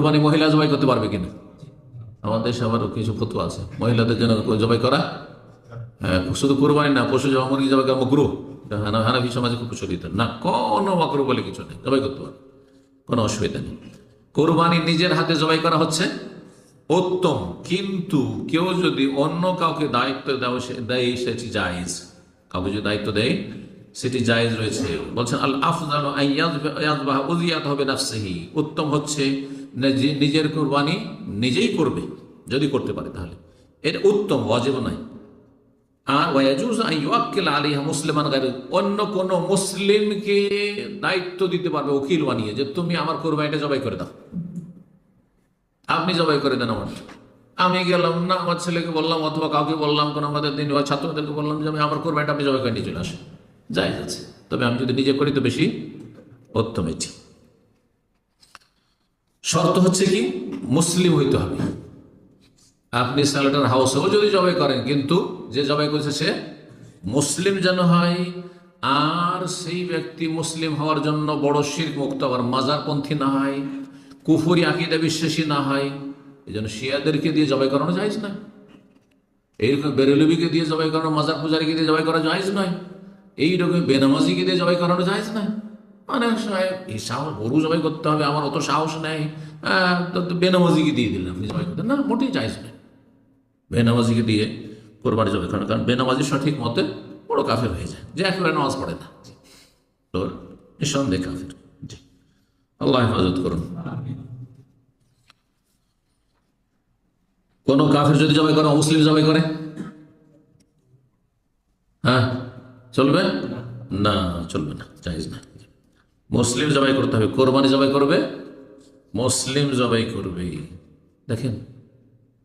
কোরবানি মহিলা জবাই করতে পারবে কিনা? আমাদের দেশে আবার কিছু ফটো আছে। মহিলাদের জন্য জবাই করা? হ্যাঁ, শুধু কোরবানি না পশু জমা মুরগি জবাই করা মকরু হানাফি সমাজে খুব প্রচলিত। না কোনো মকরু বলে কিছু নেই জবাই করতে পারবে। কোনো অসুবিধা নেই। কোরবানি নিজের হাতে জবাই করা হচ্ছে? উত্তম। কিন্তু কেউ যদি অন্য কাউকে দায়িত্ব দেওয়া সে- দেয় সেটি জায়েজ। কাউকে যদি দায়িত্ব দেয় সেটি জায়েজ রয়েছে। বলছেন আল আফজাল উজিয়াত হবে নাফসিহি উত্তম হচ্ছে নিজের কোরবানি নিজেই করবে, যদি করতে পারে তাহলে। এটা উত্তম, ওয়াজিব নাই আর ওয়াজুজ আইয়াক্কিল আলিহা মুসলিমান গায়রু, অন্য কোন মুসলিমকে দায়িত্ব দিতে পারবে উকিল বানিয়ে যে তুমি আমার কোরবানিটা জবাই করে দাও। আপনি জবাই করে দেন আমার। আমি গেলাম না, আমার ছেলেকে বললাম অথবা কাউকে বললাম, কোন আমাদের দিন বা ছাত্রদেরকে বললাম যে আমি আমার কোরবানিটা আপনি জবাই করে নিয়ে চলে আসেন। যাই আছে। তবে আমি যদি নিজে করি তো বেশি উত্তম এটি শর্ত হচ্ছে কি? মুসলিম হইতে হবে। আপনি স্যালাটার হাউসেও যদি জবাই করেন, কিন্তু যে জবাই করেছে সে মুসলিম যেন হয়, আর সেই ব্যক্তি মুসলিম হওয়ার জন্য বড় শির মুক্ত আবার মাজারপন্থী না হয়, কুফুরি আকিদা বিশ্বাসী না হয়, এই জন্য শিয়াদেরকে দিয়ে জবাই করানো যায় না এইরকম বেরেলবিকে দিয়ে জবাই করানো, মাজার পূজারীকে দিয়ে জবাই করা যায় নয়। এইরকম বেনামাজিকে দিয়ে জবাই করানো যায় না এই সাহস, গরু জবাই করতে হবে, আমার অত সাহস নেই। বেনামাজিকে দিয়ে দিলেন আপনি জবাই না মোটেই যায় নয় বেনামাজিকে দিয়ে কোরবানি জবাই করানো কারণ বেনামাজি সঠিক মতে বড় কাফের হয়ে যায়। যে একেবারে নামাজ পড়ে না। তো নিঃসন্দেহে কাফের। জি। আল্লাহ হেফাজত করুন। কোন কাফের যদি জবাই করে, মুসলিম জবাই করে? হ্যাঁ চলবে? না চলবে না জাহিজ না। মুসলিম জবাই করতে হবে, কোরবানি জবাই করবে মুসলিম জবাই করবে। দেখেন,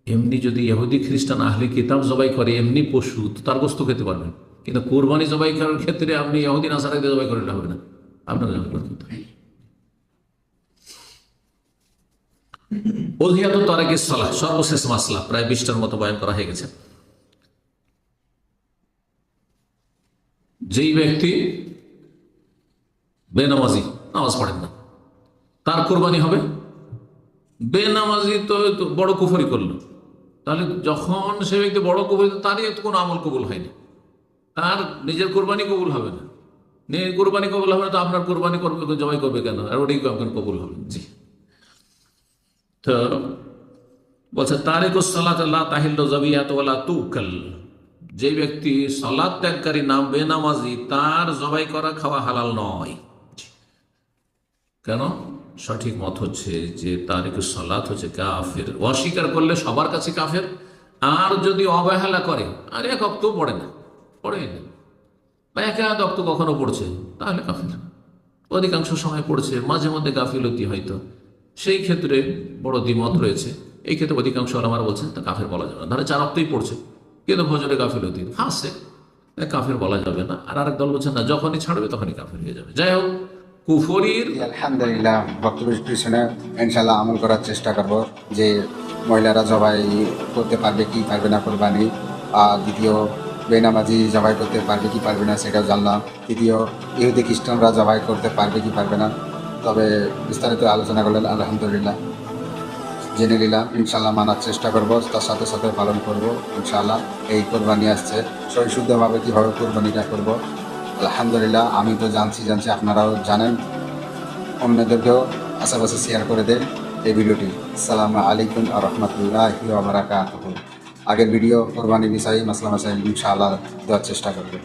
এমনি যদি ইহুদি, খ্রিস্টান, আহলে কিতাব জবাই করে, এমনি পশু তার গোস্ত খেতে পারবেন। কিন্তু কোরবানি জবাই করার ক্ষেত্রে আপনি ইহুদি নাসারাকে জবাই করলে হবে না। হবে অধিয়াত তারেকের সালাহ, সর্বশেষ মাসলা, প্রায় বিশটার মতো বয়ান করা হয়ে গেছে। যেই ব্যক্তি বেনামাজি, নামাজ পড়েন না, তার কোরবানি হবে বেনামাজি তো বড় কুফরি করল। তাহলে যখন সে ব্যক্তি বড় কুফরি তারই কোনো আমল কবুল হয়নি। তার নিজের কোরবানি কবুল হবে না। নিজের কোরবানি কবুল হবে না তো আপনার কোরবানি করবে, জবাই করবে কেন? আর ওটাই কেন কবুল হবে। জি। তো বলছে তারেক সালাত আল্লাহ তাহিল্ল জবিয়াত ওয়ালা তুকাল। যে ব্যক্তি সালাদ ত্যাগকারী নাম বেনামাজি, তার জবাই করা খাওয়া হালাল নয়। কেন? সঠিক মত হচ্ছে যে তারিক সালাত হচ্ছে কাফের। অস্বীকার করলে সবার কাছে কাফের। আর যদি অবহেলা করে, আর এক অক্ত পড়ে না পড়ে না। বা এক আধ অক্ত কখনো পড়ছে, তাহলে কাফের অধিকাংশ সময় পড়ছে, মাঝে মধ্যে গাফিলতি হয়তো। সেই ক্ষেত্রে বড় দ্বিমত রয়েছে। এই ক্ষেত্রে অধিকাংশ আমার বলছেন, তা কাফের বলা যাবে না। ধরে চার অক্তই পড়ছে, কিন্তু ভজরে গাফিলতি। ফাঁসে কাফের বলা যাবে না। আর আরেক দল বলছেন, না, যখনই ছাড়বে তখনই কাফের হয়ে যাবে। যাই হোক কুফরির আলহামদুলিল্লাহ বক্তব্যের পিছনে ইনশাল্লাহ আমল করার চেষ্টা করব যে মহিলারা জবাই করতে পারবে কি পারবে না কোরবানি। আর দ্বিতীয়, বেনামাজি জবাই করতে পারবে কি পারবে না সেটাও জানলাম। তৃতীয়, ইহুদি, খ্রিস্টানরা জবাই করতে পারবে কি পারবে না। তবে বিস্তারিত আলোচনা করলেন আলহামদুলিল্লাহ। জেনে নিলাম ইনশাল্লাহ মানার চেষ্টা করব, তার সাথে সাথে পালন করব ইনশাল্লাহ এই কোরবানি আসছে। সহিশুদ্ধভাবে কীভাবে কোরবানিটা করব আলহামদুলিল্লাহ, আমি তো জানছি জানছি আপনারাও জানেন। অন্যদেরকেও আশেপাশে শেয়ার করে দেন এই ভিডিওটি। সালাম আলাইকুম আর রহমতুল্লাহ বারাকাতুহু। আগের ভিডিও কোরবানি বিষয়ে মাসলাম ইনশাআল্লাহ দেওয়ার চেষ্টা করবেন